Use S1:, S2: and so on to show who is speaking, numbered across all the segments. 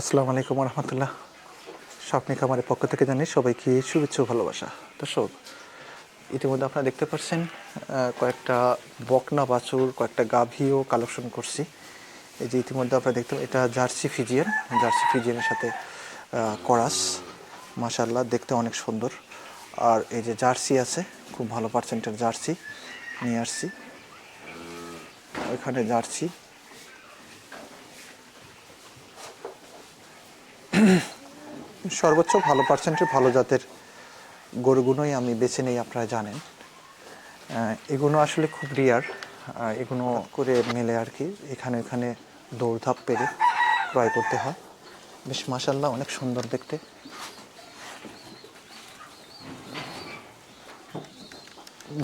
S1: আসসালামু আলাইকুম রহমতুল্লাহ স্বপ্নিক খামারের পক্ষ থেকে জানি সবাইকে শুভেচ্ছা ভালোবাসা। দর্শক, ইতিমধ্যে আপনারা দেখতে পাচ্ছেন কয়েকটা বকনা বাছুর, কয়েকটা গাভীও কালেকশন করছি। এই যে ইতিমধ্যে আপনারা দেখতে এটা জার্সি ফিজিয়ান, জার্সি ফিজিয়ানের সাথে করাস। মাশাল্লাহ দেখতে অনেক সুন্দর। আর এই যে জার্সি আছে, খুব ভালো পার্সেন্টের জার্সি নিয়ে আসছি। ওইখানে জার্সি সর্বোচ্চ ভালো পার্সেন্টের ভালো জাতের গরুগুলোই আমি বেছে নেই, আপনারা জানেন। এগুলো আসলে খুব রিয়ার এগুলো করে মেলে আর কি। এখানে এখানে দৌড়ধাপ পেরে ক্রয় করতে হয়। বেশ মাসাল্লাহ অনেক সুন্দর দেখতে।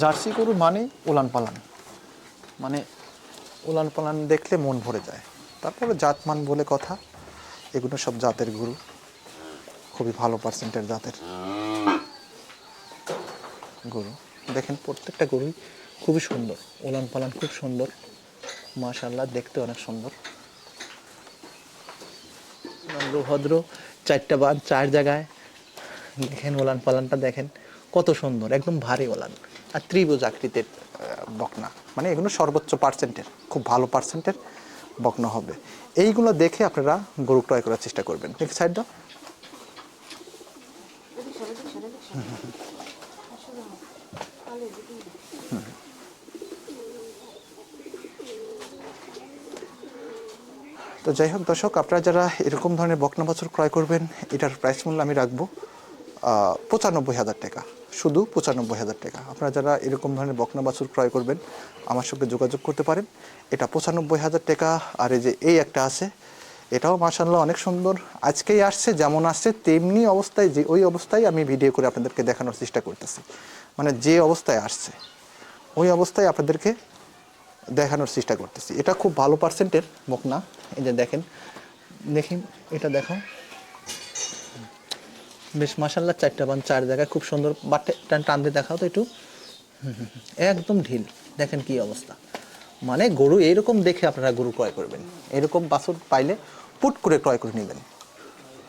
S1: জার্সি গরু মানে উলান পালান মানে উলান পালান দেখলে মন ভরে যায়। তারপরে জাতমান বলে কথা এগুলো সব জাতের গরু। খুবই ভালো পার্সেন্টের জাতের। গরু। দেখেন প্রত্যেকটা গরুই খুবই সুন্দর। ওলান পালান খুব সুন্দর। মাশাল্লাহ দেখতে অনেক সুন্দর। ভদ্র, চারটা বান চার জায়গায়। দেখেন ওলান পালানটা, দেখেন কত সুন্দর, একদম ভারী ওলান আর ত্রিভুজ আকৃতির বকনা। মানে এগুলো সর্বোচ্চ পার্সেন্টের খুব ভালো পার্সেন্টের বকনা হবে। এইগুলো দেখে আপনারা গরু ক্রয় করার চেষ্টা করবেন। ঠিক সাইড তো যাই হোক, দর্শক, আপনারা যারা এরকম ধরনের বকনা বাছুর ক্রয় করবেন, এটার প্রাইস মূল্য আমি রাখব পঁচানব্বই হাজার টাকা। শুধু পঁচানব্বই হাজার টাকা। আপনারা যারা এরকম ধরনের বকনা বাছুর ক্রয় করবেন, আমার সঙ্গে যোগাযোগ করতে পারেন। এটা পঁচানব্বই হাজার টাকা, আর এই যে এই একটা আছে এটাও মাসাল্লাহ অনেক সুন্দর। আজকেই আসছে, যেমন আসছে, তেমনি অবস্থায় যে, ওই অবস্থায় আমি ভিডিও করে আপনাদেরকে দেখানোর চেষ্টা করতেছি। মানে যে অবস্থায় আসছে, ওই অবস্থায় আপনাদেরকে দেখানোর চেষ্টা করতেছি। এটা খুব ভালো পার্সেন্টের বকনা এই যে দেখেন, দেখি, এটা দেখো। বেশ মাসাল্লাহ চারটা বান, চার জায়গায় খুব সুন্দর, বাটে টান টান দিয়ে দেখাও তো একটু। একদম ঢিল। দেখেন কি অবস্থা। মানে গরু এইরকম দেখে আপনারা গরু ক্রয় করবেন। এরকম বাছুর পাইলে পুট করে ক্রয় করে নেবেন।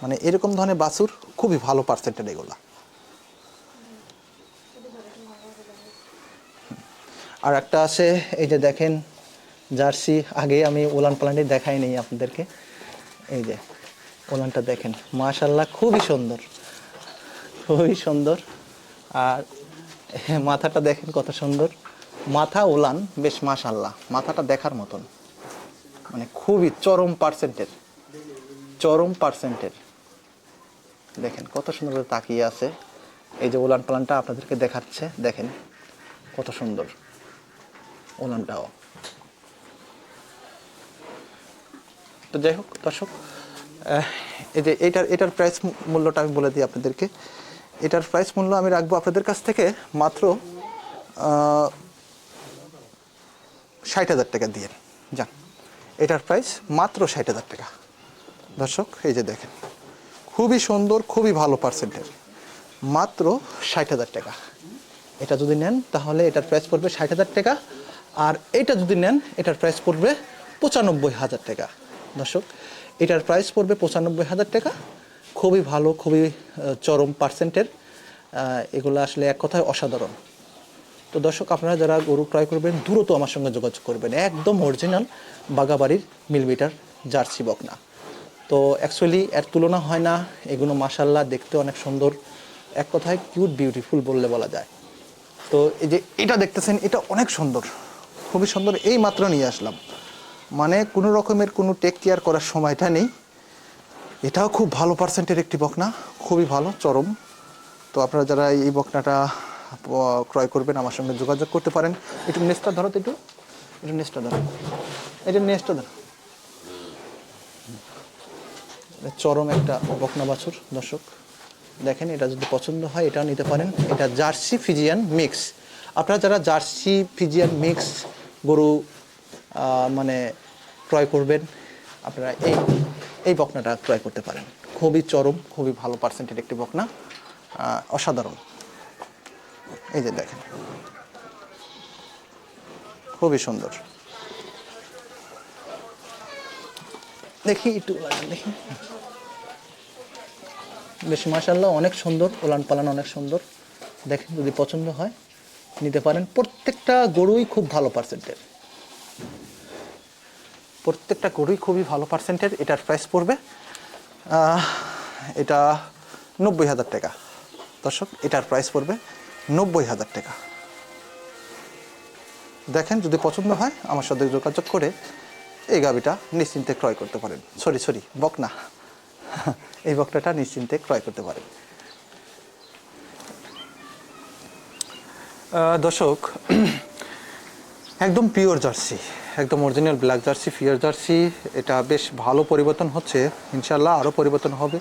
S1: মানে এরকম ধরনের বাছুর খুবই ভালো পার্সেন্টের এগুলা। আর একটা আছে, এই যে দেখেন, জার্সি। আগে আমি ওলান পালানটি দেখাই নেই আপনাদেরকে। এই যে ওলানটা দেখেন মাশাল্লাহ খুবই সুন্দর। খুবই সুন্দর। আর মাথাটা দেখেন কত সুন্দর। মাথা ওলান বেশ মাশাল্লাহ মাথাটা দেখার মতন। মানে খুবই চরম পার্সেন্টের চরম পার্সেন্টের দেখেন, কত সুন্দর তাকিয়ে আছে। এই যে ওলান পালানটা আপনাদেরকে দেখাচ্ছে, দেখেন, কত সুন্দর ওলানটাও তো যাই হোক, দর্শক এই যে এটার এটার প্রাইস মূল্যটা আমি বলে দিই আপনাদেরকে। এটার প্রাইস মূল্য আমি রাখব আপনাদের কাছ থেকে মাত্র ষাট হাজার টাকা দিয়ে। যান, এটার প্রাইস মাত্র ষাট হাজার টাকা। দর্শক, এই যে দেখেন, খুবই সুন্দর, খুবই ভালো পার্সেন্টের মাত্র ষাট হাজার টাকা। এটা যদি নেন, তাহলে এটার প্রাইস পড়বে ষাট হাজার টাকা। আর এটা যদি নেন, এটার প্রাইস পড়বে পঁচানব্বই হাজার টাকা। দর্শক, এটার প্রাইস পড়বে পঁচানব্বই হাজার টাকা। খুবই ভালো, খুবই চরম পার্সেন্টের এগুলো আসলে এক কথায় অসাধারণ। তো দর্শক, আপনারা যারা গরু ক্রয় করবেন, দ্রুত আমার সঙ্গে যোগাযোগ করবেন। একদম অরিজিনাল বাগাবাড়ির মিলমিটার জার্সি বকনা। তো অ্যাকচুয়ালি এর তুলনা হয় না, এগুলো মাসাল্লাহ দেখতে অনেক সুন্দর। এক কথায় কিউট বিউটিফুল বললে বলা যায়। তো এই যে এটা দেখতেছেন, এটা অনেক সুন্দর। খুবই সুন্দর, এই মাত্র নিয়ে আসলাম। মানে কোনো রকমের কোনো টেক কেয়ার করার সময়টা নেই। এটাও খুব ভালো পার্সেন্টের একটি বকনা, খুবই ভালো, চরম। তো আপনারা যারা এই বকনাটা ক্রয় করবেন, আমার সঙ্গে যোগাযোগ করতে পারেন। একটু নেস্টটা ধরো তো একটু। একটু নেস্টটা ধরো। এটা নেস্টটা ধরো। চরম একটা বকনা বাছুর, দর্শক। দেখেন, এটা যদি পছন্দ হয় এটা নিতে পারেন। এটা জার্সি ফিজিয়ান মিক্স। আপনারা যারা জার্সি ফিজিয়ান মিক্স গরু মানে ক্রয় করবেন, আপনারা এই এই বকনাটা ক্রয় করতে পারেন। খুবই চরম, খুবই ভালো পার্সেন্টের একটি বকনা। অসাধারণ। এই যে দেখেন। খুবই সুন্দর। দেখি একটু দেখি। বেশ মাসাল্লাহ অনেক সুন্দর, ওলান পালান অনেক সুন্দর। দেখেন, যদি পছন্দ হয়, নিতে পারেন। প্রত্যেকটা গরুই খুব ভালো পার্সেন্টের প্রত্যেকটা গরুই খুবই ভালো পার্সেন্টের এটার প্রাইস পড়বে এটা নব্বই হাজার টাকা। দর্শক, এটার প্রাইস পড়বে নব্বই হাজার টাকা। দেখেন, যদি পছন্দ হয়, আমার সাথে যোগাযোগ করে এই গাবিটা নিশ্চিন্তে ক্রয় করতে পারেন। সরি সরি বক না এই বকটাটা নিশ্চিন্তে ক্রয় করতে পারেন। দর্শক, একদম পিওর জার্সি একদম original black jersey pure jersey এটা বেশ ভালো পরিবর্তন হচ্ছে। ইনশাল্লাহ আরও পরিবর্তন হবে।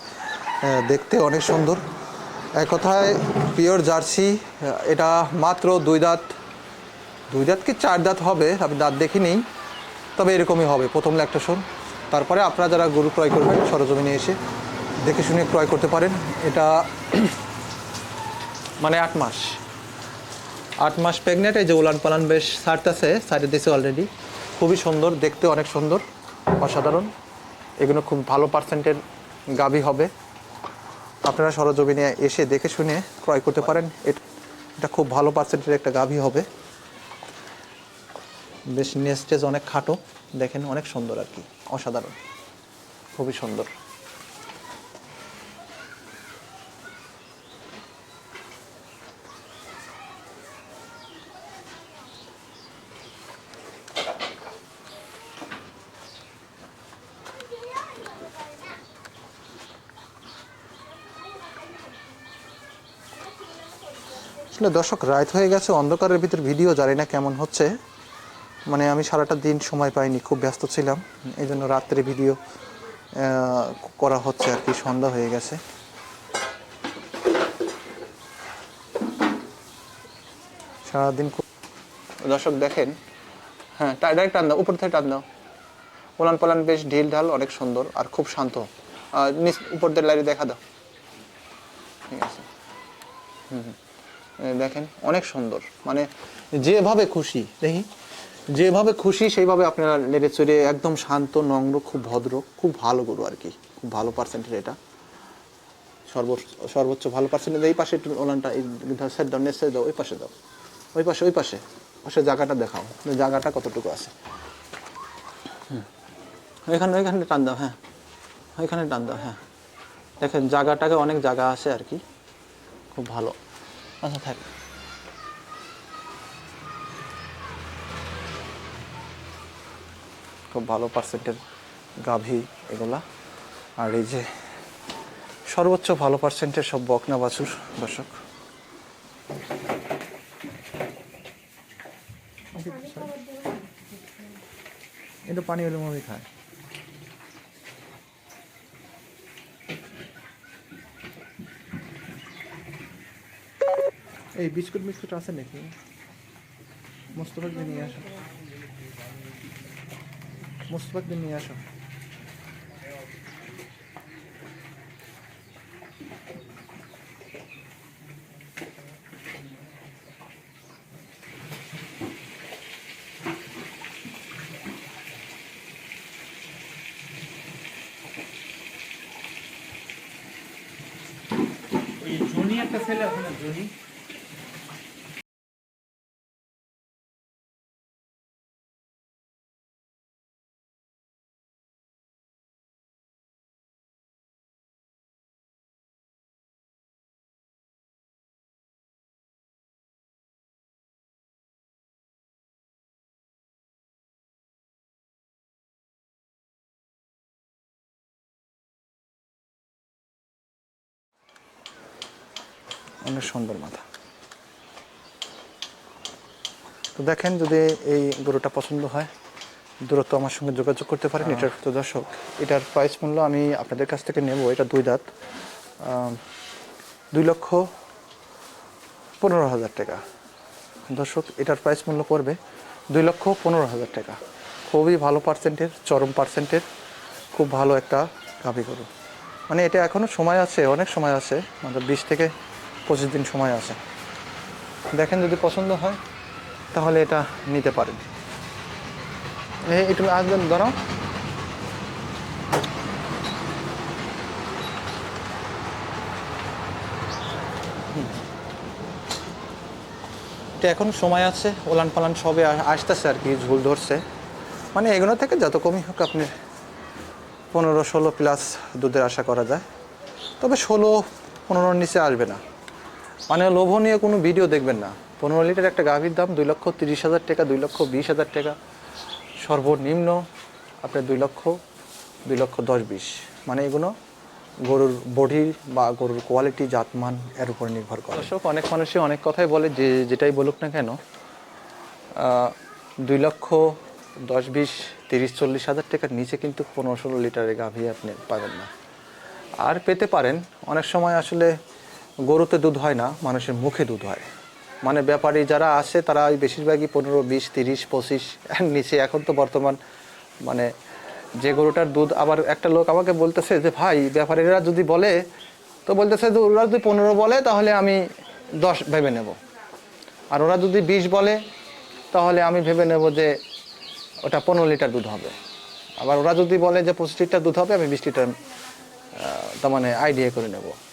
S1: দেখতে অনেক সুন্দর। এক কথায় পিওর জার্সি এটা মাত্র দুই দাঁত দুই দাঁত কি চার দাঁত হবে? আমি দাঁত দেখিনি, তবে এরকমই হবে। প্রথম একটা শোন। তারপরে আপনারা যারা গরু ক্রয় করবেন, সরজমিনে এসে দেখে শুনে ক্রয় করতে পারেন। এটা মানে আট মাস। আট মাস প্রেগনেন্ট এই যে উলান পালান বেশ সারতেছে, সাইডে দিয়েছে অলরেডি খুবই সুন্দর, দেখতে অনেক সুন্দর, অসাধারণ। এগুলো খুব ভালো পার্সেন্টের গাভী হবে। আপনারা সরজমিনে এসে দেখে শুনে ক্রয় করতে পারেন। এট- খুব ভালো পার্সেন্টের একটা গাভী হবে। বেশ নেস্টেজ অনেক খাটো। দেখেন অনেক সুন্দর আর কি। অসাধারণ। খুবই সুন্দর। আসলে দর্শক, রাত হয়ে গেছে, অন্ধকারের ভিতর ভিডিও, জানি না কেমন হচ্ছে। মানে আমি সারাটা দিন সময় পাইনি, খুব ব্যস্ত ছিলাম। এই জন্য রাত্রে ভিডিও করা হচ্ছে আর কি, সন্ধ্যা হয়ে গেছে। সারাদিন দর্শক, দেখেন হ্যাঁ ডাইরেক্ট টান দাও, উপর থেকে টান দাও। পোলান পালান বেশ ঢিল ঢাল, অনেক সুন্দর আর খুব শান্ত। উপর দিয়ে লাইটে দেখা দাও। ঠিক আছে। হুম হুম। দেখেন, অনেক সুন্দর। মানে যেভাবে খুশি, দেখি, যেভাবে খুশি সেইভাবে আপনারা নেড়ে চড়ে একদম শান্ত, নম্র, খুব ভদ্র, খুব ভালো গরু আর কি, খুব ভালো পার্সেন্টের এটা। সর্বোচ্চ সর্বোচ্চ ভালো পার্সেন্টেজ এই পাশে একটু ওলানটা সাইড দাও নেক্সট দাও, ওই পাশে দাও। ওই পাশে ওই পাশে পাশে জায়গাটা দেখাও যে জায়গাটা কতটুকু আছে। হুম। ওইখানে ওইখানে টান দাও হ্যাঁ ওইখানে টান দাও হ্যাঁ। দেখেন, জায়গাটাকে অনেক জায়গা আছে আর কি, খুব ভালো। আচ্ছা থাক। খুব ভালো পার্সেন্টের গাভী এগুলা। আর এই যে সর্বোচ্চ ভালো পার্সেন্টের সব বকনা বাছুর দর্শক। এটা পানি হলে মনে খায়। এই বিস্কুট বিস্কুট আছে নাকি? মোস্তফাক দিয়ে নিয়ে আসো। মোস্তফাক দিয়ে নিয়ে আসো।
S2: ওই জনি একটা ছেলে আছে না, জনি?
S1: অনেক সুন্দর মাথা। তো দেখেন যদি এই গরুটা পছন্দ হয় দূরত্ব আমার সঙ্গে যোগাযোগ করতে পারেন। এটার তো দর্শক এটার প্রাইস মূল্য আমি আপনাদের কাছ থেকে নেব। এটা দুই দাঁত দুই লক্ষ পনেরো হাজার টাকা। দর্শক এটার প্রাইস মূল্য পড়বে দুই লক্ষ পনেরো হাজার টাকা। খুবই ভালো পার্সেন্টের চরম পার্সেন্টের খুব ভালো একটা গাভি গরু। মানে এটা এখনও সময় আছে অনেক সময় আছে মানে বিশ থেকে পঁচিশ দিন সময় আছে। দেখেন যদি পছন্দ হয়, তাহলে এটা নিতে পারেন। একটু আসবেন দাঁড়াও এটা এখন সময় আছে ওলান পালান সবে আসতেছে আর কি, ঝুল ধরছে। মানে এগুলো থেকে যত কমই হোক আপনি পনেরো ষোলো প্লাস দুধের আশা করা যায়। তবে ষোলো, পনেরোর নিচে আসবে না। মানে লোভনীয় কোনো ভিডিও দেখবেন না। পনেরো লিটার একটা গাভীর দাম দুই লক্ষ তিরিশ হাজার টাকা, দুই লক্ষ বিশ হাজার টাকা। সর্বনিম্ন আপনার দুই লক্ষ দুই লক্ষ দশ বিশ। মানে এগুলো গরুর বডি বা গরুর কোয়ালিটি জাতমান এর উপর নির্ভর করে। দর্শক, অনেক মানুষই অনেক কথাই বলে, যে যেটাই বলুক না কেন দুই লক্ষ দশ বিশ, তিরিশ চল্লিশ হাজার টাকার নিচে কিন্তু পনেরো ষোলো লিটারের গাভী আপনি পাবেন না। আর পেতে পারেন। অনেক সময় আসলে গরুতে দুধ হয় না, মানুষের মুখে দুধ হয়। মানে ব্যাপারী যারা আসে তারা ওই বেশিরভাগই পনেরো, বিশ, তিরিশ, পঁচিশ, নিচে এখন তো বর্তমান মানে যে গরুটার দুধ, আবার একটা লোক আমাকে বলতেছে যে, ভাই, ব্যাপারীরা যদি বলে, তো বলতেছে যে, ওরা যদি পনেরো বলে, তাহলে আমি দশ ভেবে নেব। আর ওরা যদি বিশ বলে, তাহলে আমি ভেবে নেব যে, ওটা পনেরো লিটার দুধ হবে। আবার ওরা যদি বলে যে, পঁচিশ লিটার দুধ হবে, আমি বিশ লিটার তার মানে আইডিয়া করে নেব।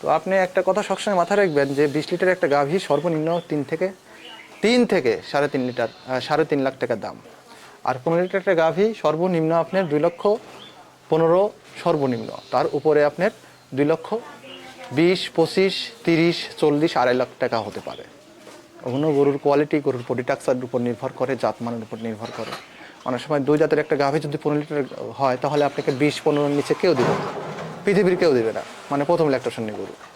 S1: তো আপনি একটা কথা সবসময় মাথায় রাখবেন যে বিশ লিটার একটা গাভী সর্বনিম্ন তিন থেকে তিন থেকে সাড়ে তিন লিটার সাড়ে তিন লাখ টাকা দাম। আর পনেরো লিটার একটা গাভী সর্বনিম্ন আপনার দুই লক্ষ পনেরো সর্বনিম্ন। তার উপরে আপনার দুই লক্ষ বিশ, পঁচিশ, তিরিশ, চল্লিশ, আড়াই লাখ টাকা হতে পারে। ওগুলো গরুর কোয়ালিটি গরুর বডি টাক্সার উপর নির্ভর করে, জাতমানের উপর নির্ভর করে। অনেক সময় দুই জাতের একটা গাভী যদি পনেরো লিটার হয়, তাহলে আপনাকে বিশ, পনেরোর নিচে কেউ দিবে পৃথিবীর কেউ দেবে না। মানে প্রথম ল্যাকটেশন গরু।